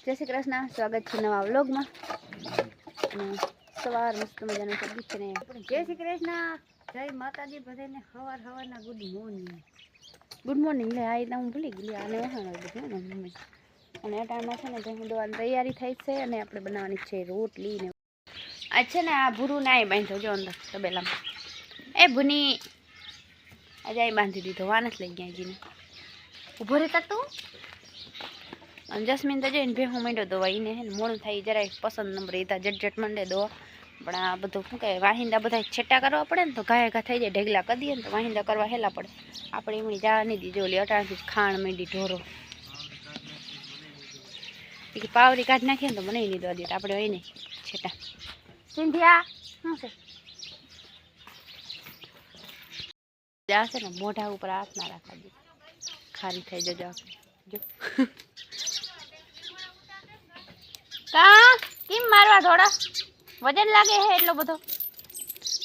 જય શ્રી કૃષ્ણ સ્વાગત છે નવા વ્લોગમાં અને સવાર મસ્ત મજાનું સબ્જી છે ને. જય શ્રી કૃષ્ણ જય માતાજી બધાને સવાર સવારના ગુડ મોર્નિંગ ગુડ મોર્નિંગ લે આ રીતના હું ભૂલી ગઈ આને વહાણ બધું ને મમ્મી. અને આ ટાઈમમાં છે ને જમી દોવાની તૈયારી થઈ છે અને આપણે બનાવવાની છે રોટલી ને આ છે ને આ ભૂરું નાય બાંધો જો અંદર તબેલામાં. એ ભૂની આજે બાંધી દીધો વાનસ લઈ ગયા જીને ઊભો રહેતા તું? અને જસ્મીન તો જઈને ભેહું માંડ્યો દોવા એને મોડું થાય જરાય પસંદ નંબર એ જટ જટ માંડે દોવા પણ આ બધું શું કહે વાહિંદા બધા છેટા કરવા પડે ને તો ઘાયા ઘા થઈ જાય, ઢેગલા કરી દઈએ ને તો વાહિંદા કરવા હેલા પડે. આપણે એમની જા નહીં દીધી ઓલી અટાણથી ખાણ માંડી ઢોરો. પાવરી કાઢ નાખીએ ને તો મને નહીં દવા દે આપણે હોય નહીં છેટા. સિંધિયા, શું છે? છે ને મોઢા ઉપર હાથ ના રાખવા દે. ખારી થઈ જજો જો. કા? કેમ મારવા થોડા વજન લાગે હે એટલો બધો.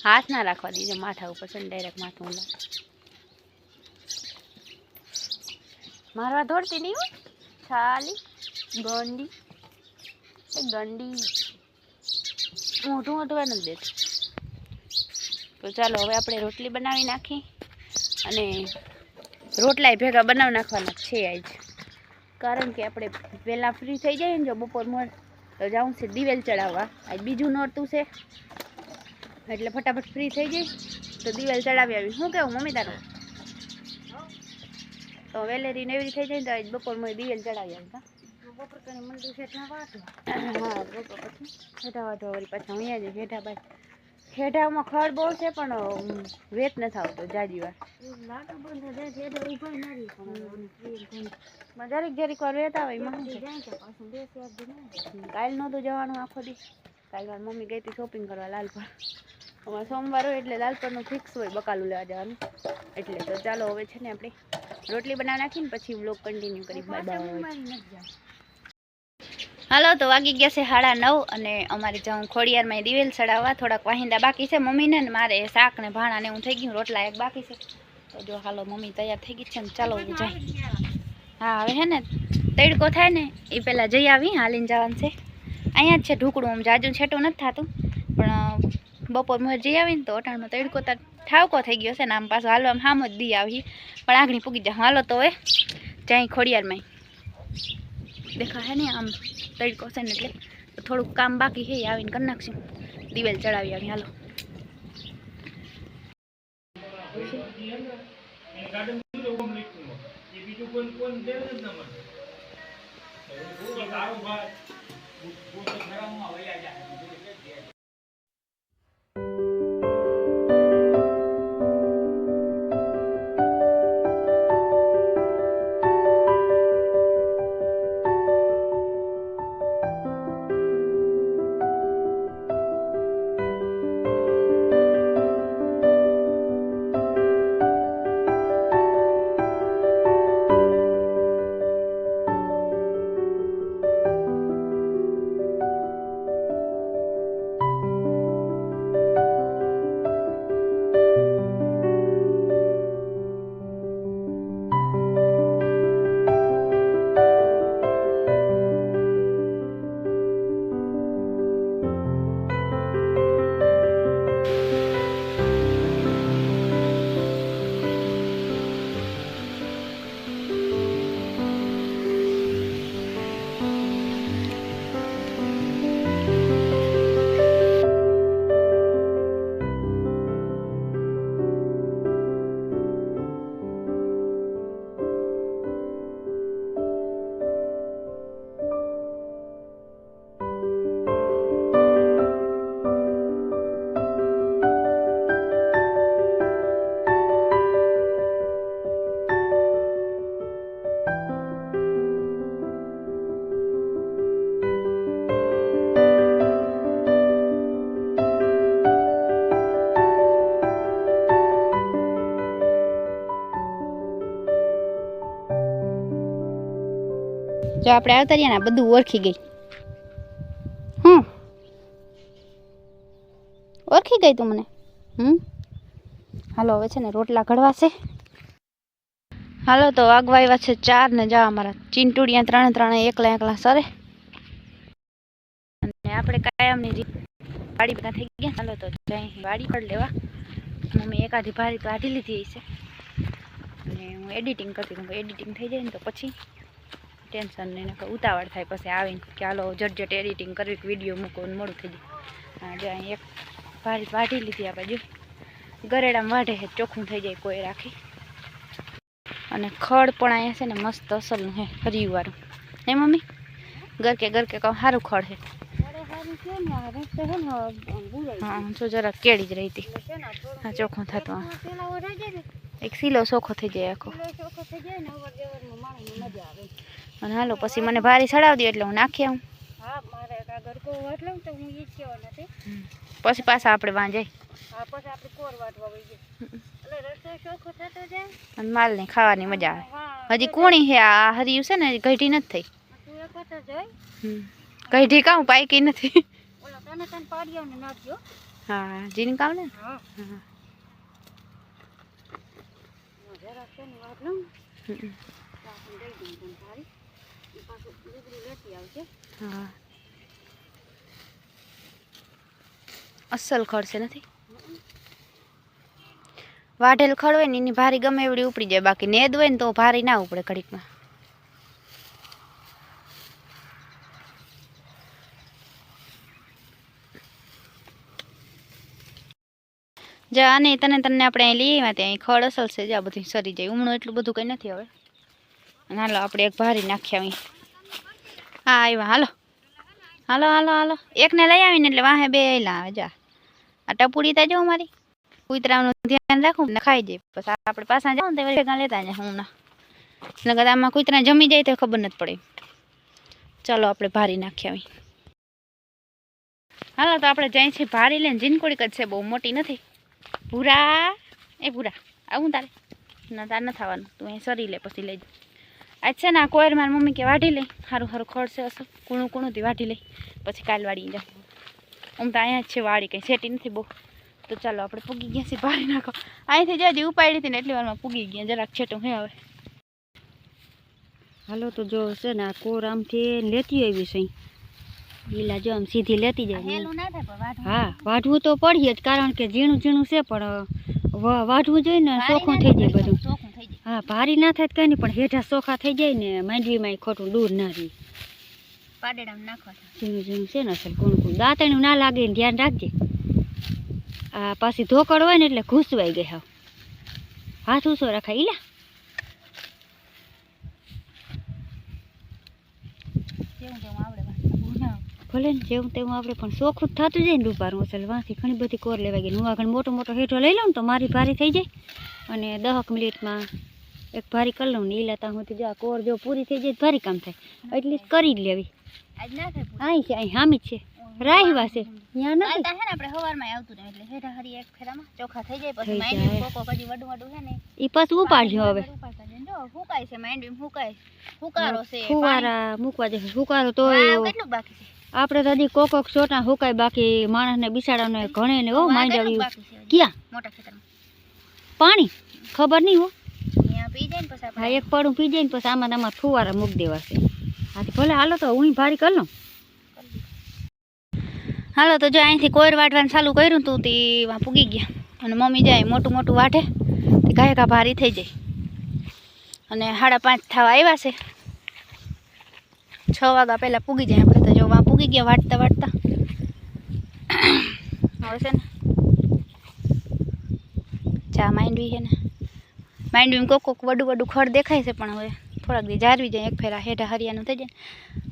હાથ ના રાખવા દીજો, માથા ઉપર છે ડાયરેક્ટ માથું લાગે. મારવા દોડતી નહીં હો છાલી, ગંડી. એ ગંડી મોઢું મોઢું નથી દેતું. તો ચાલો, હવે આપણે રોટલી બનાવી નાખી. અને રોટલાય ભેગા બનાવી નાખવાના છે આજ. કારણ કે આપણે પહેલાં ફ્રી થઈ જઈએ ને જો બપોર મોડ તો જાઉં છે દિવેલ ચડાવવા. આજ બીજું નોરતું છે. એટલે ફટાફટ ફ્રી થઈ ગઈ તો દિવેલ ચડાવી આવી. શું કેવું મમ્મી તારું? તો વેલેરી ને એવી થઈ જાય તો આજ બપોર મોડ દિવેલ ચડાવી આવી કા બપોર કરી મંદિર હેઠા વાટો હા બપોર પછી. હેઠા વાટો વળી પાછા અહીંયા જઈએ હેઠા બાય હેઠામાં ખડ બહુ છે પણ વેત નથી આવતો જાજી વાર. માં જરીક વાર વેત આવે કાલ નહોતું જવાનું આખો દી કાલ વાર મમ્મી ગઈ હતી શોપિંગ કરવા લાલપર. અમારે સોમવાર હોય એટલે લાલપરનું ફિક્સ હોય બકાલું લેવા જવાનું. એટલે તો ચાલો હવે છે ને આપણે રોટલી બનાવી નાખીને પછી વ્લોગ કન્ટિન્યુ કરી બાય બાય હાલો, તો વાગી ગયા છે સાડા નવ અને અમારે જાઉં ખોડિયારમાં દિવેલ ચડાવવા, થોડાક વાહિંદા બાકી છે મમ્મીને ને મારે શાક ને ભાણા ને હું થઈ ગયું, રોટલા એક બાકી છે. તો જો હાલો, મમ્મી તૈયાર થઈ ગઈ છે ને ચાલો જાય હા, હવે હે ને તડકો થાય ને, એ પહેલાં જઈ આવી, હાલીને જવાનું છે. અહીંયા જ છે ઢૂકડું આમ જાજુ છેટું નથી થતું, પણ બપોર મોર જઈ આવીને તો અટાણમાં તડકો તો, ઠાવકો થઈ ગયો છે ને, આમ પાછું હાલવામાં હામ જ દી આવી. પણ આગળ પૂગી જાઉં. હાલો તો હવે, જાય ખોડિયારમાં. દેખા હે ને આમ તડકો છે ને એટલે થોડુંક કામ બાકી છે, એ આવીને કરી નાખશું. દિવેલ ચડાવી આવી હાલો. જો આપણે આવતા રહ્યા ને બધું ઓળખી ગઈ. હમ. ઓળખી ગઈ તું મને. હમ. હાલો, હવે છે ને રોટલા ઘડવા છે. હાલો, તો વાગવા આવ્યા છે ચાર ને જા અમારા. ચીંટુડિયા ત્રણે ત્રણે, એકલા એકલા, સરે. અને આપણે કાયમની રીત વાડી બધા થઈ ગયા. ચાલો તો જઈ વાડી પર લેવા. મમ્મી એકાધી ભારી તો આઢી લીધી છે અને હું એડિટિંગ કરતી હું એડિટિંગ થઈ જાય ને તો પછી ટેન્શન નહીં, નકર ઉતાવળ થાય પછી આવીને કે હાલો જટ એડિટિંગ કરવી વીડિયો મૂકો ને મોડું થઈ જાય. જો અહીં એક ભારી વાઢી લીધી આ બાજુ ગરેડામાં વાઢે છે, ચોખ્ખું થઈ જાય કોઈ રાખી. અને ખડ પણ અહીંયા છે ને મસ્ત અસલનું હે હરિયુંવાળું. હે મમ્મી? ગરકે ગરકે કહું સારું ખડ છે. છે છે હા, જો જરાક કેળી જ રહી હતી. છે હા ચોખ્ખું થતું એક સિલો ચોખ્ખો થઈ જાય આખો. ને અને હાલો પછી મને ભારી ચડાવી દો એટલે હું નાખી આવું. પછી પાછા આપણે વાં જાય? અને માલને ખાવાની મજા આવે. હજી કુણી છે આ હરિયું છે ને ઘટી નથી થઈ. તું કાઉ વખત જોઈ હમ. ગઢી કાં પાઈકી નથી. ને હા જીની કામ ને? હા. હા. છે ને વાટ લઉં. હા. અસલ ખડ છે નથી? વાઢેલ ખડ હોય ને એની ભારી ગમે એવડી ઉપડી જાય. બાકી નેદ હોય ને તો ભારી ના ઉપડે ઘડીકમાં. જા અને તને તને આપણે અહીં લઈએ ત્યાં. ખડ અસલ છે. જા બધી સરી જાય. ઉમણું એટલું બધું કંઈ નથી હવે. અને હાલો, આપણે એક ભારી નાખી આવી હા, આવ્યા. હાલો. હાલો હાલો હાલો. એકને લઈ આવીને એટલે વાહે બે આયલા આવે જા. આ ટપુડી તા જો મારી. કૂતરાનું ધ્યાન રાખું, ને ખાઈ જાય પછી આપણે પાછા જાઉં તો ભેગા લેતા જાય, હું ના. નકર આમાં કૂતરા જમી જાય તો ખબર નથી પડે. ચાલો, આપણે ભારી નાખી આવી હાલો, તો આપણે જાય છે ભારી લઈને. જીનકોડી જ છે, બહુ મોટી નથી. ભૂરા. એ ભૂરા. આવું તારે. ના, તાર ન થવાનું. તું અહીં સરી લે, પછી લઈ જા. આજ છે ને આ કોયર મારી મમ્મી કે વાઢી લઈ સારું સારું ખડશે અસર કૂણું કૂણુંથી વાઢી લઈ પછી કાલ વાળી જાય આમ તો અહીંયા જ છે વાડી કંઈ સેટી નથી બહુ. તો ચાલો આપણે પૂગી ગયા છીએ ભારી નાખો અહીંથી જ્યાં ઉપાડી હતી ને એટલી વારમાં પૂગી ગયા. જરાક છેટું હે હવે. હાલો તો જો છે ને આ કોર આમથી લેતી આવી છે લીલા જો આમ સીધી લેતી જાય હા વાઢવું તો પડીએ જ કારણ કે ઝીણું ઝીણું છે પણ વાઢવું જોઈએ ને ચોખ્ખું થઈ જાય બધું. હા ભારી ના થાય કઈ નહીં પણ હેઠા ચોખા થઈ જાય ને માંડવીમાં ખોટું દૂર ના રહી. ઝીણું ઝીણું છે ને અસલ કોણ કોણ દાંતણું ના લાગે ને ધ્યાન રાખજે. આ પાછી ધોકડ હોય ને એટલે ઘૂસવાઈ ગઈ હાવ હાથ ઊંચો રાખાય ઈલા. ભલે ને જેવું તેવું આપણે પણ ચોખ્ખું થતું જાય ને ડૂબારું અસલ. વાંથી ઘણી બધી કોર લેવાઈ ગઈ. હું આગળ મોટો મોટો હેઠો લઈ લઉં તો મારી ભારી થઈ જાય. અને દહક મિનિટમાં એક ભારી કરી લઉં ને ઈ લેતા હું જો આ કોર જો પૂરી થઈ જાય ભારી કામ થાય. એટલી કરી જ લેવી. અહીં છે અહીં હામી છે. રાહવા છે. ત્યાં નથી. તા ને આપણે હવારમાં આવતું રહે એટલે હેઠા હરી એક ફેરામાં ચોખા થઈ જાય પછી માંડવી કોકો હજી વડું વડું છે ને. એ પાછું ઉપાડજો હવે. જો ફૂંકાય છે માંડવી છે ફુવારા મૂકવા જશે. ફુકારો તો કેટલું બાકી છે? આપણે તો હજી કોક કોક છોટા હુકાય બાકી માણસને બિસાડાને ઘણે ને હો વાવ માંડ કેટલું આવી બાકી છે હજી? ક્યાં? મોટા ખેતરમાં. પાણી? ખબર નહીં હો. પી પછી હા, એક પડું પી જાય ને પછી આમાં આમાં ફુવારા મૂકી દેવા છે. હાથી ભલે હાલો તો હું ભારી કરી હાલો તો જો અહીંથી કોયર વાટવાનું ચાલુ કર્યું તું તે પૂગી ગયા. અને મમ્મી જાય મોટું મોટું વાટે. તે ગાયકા ભારી થઈ જાય. અને સાડા પાંચ થવા આવ્યા છે. છ વાગ્યા પહેલાં પૂગી જાય. આપણે તો જો વાં પૂગી ગયા વાટતા વાટતા. હવે છે ને ચા માંડવી છે ને. માંડવીમાં કોક કોક વડું વડું ખડ દેખાય છે, પણ હવે થોડાક દી જારવી જાય, એક ફેરા હેઠા હરિયાનું થઈ જાય.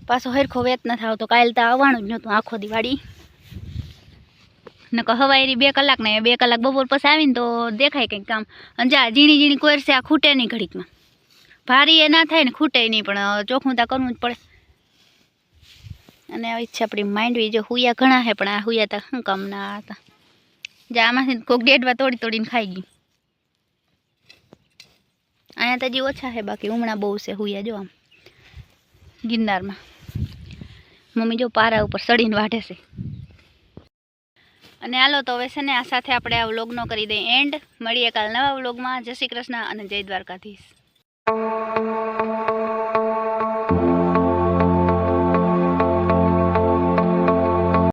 પાછો હરખો વેત ન થાવ તો કાલ તો આવવાનું જ નહોતું આખો દિવાળી. નકર હવાયરી બે કલાક ને બે કલાક બપોર પછી આવીને તો દેખાય કંઈક કામ અને જા, ઝીણી ઝીણી કોરશે આ ખૂટે નહીં ઘડીકમાં. ભારી એ ના થાય ને ખૂટે નહીં, પણ ચોખ્ખું તા કરવું જ પડે. અને આવી છે આપણી માંડવી જો હુયા ઘણા છે પણ આ હુયા તા શું કામ ના હતા. જા, આમાંથી કોક ડેડવા તોડી તોડીને ખાઈ ગયું અહીંયા તો હજી ઓછા છે, બાકી હમણાં બહુ છે હુયા, જો આમ. ગિરનારમાં. મમ્મી જો પારા ઉપર સડીને વાઢે છે. અને હાલો તો હવે છે ને આ સાથે આપણે આ વ્લોગનો કરી દઈએ એન્ડ મળીએ કાલ નવા વ્લોગમાં જય શ્રી કૃષ્ણ અને જય દ્વારકાધીશ.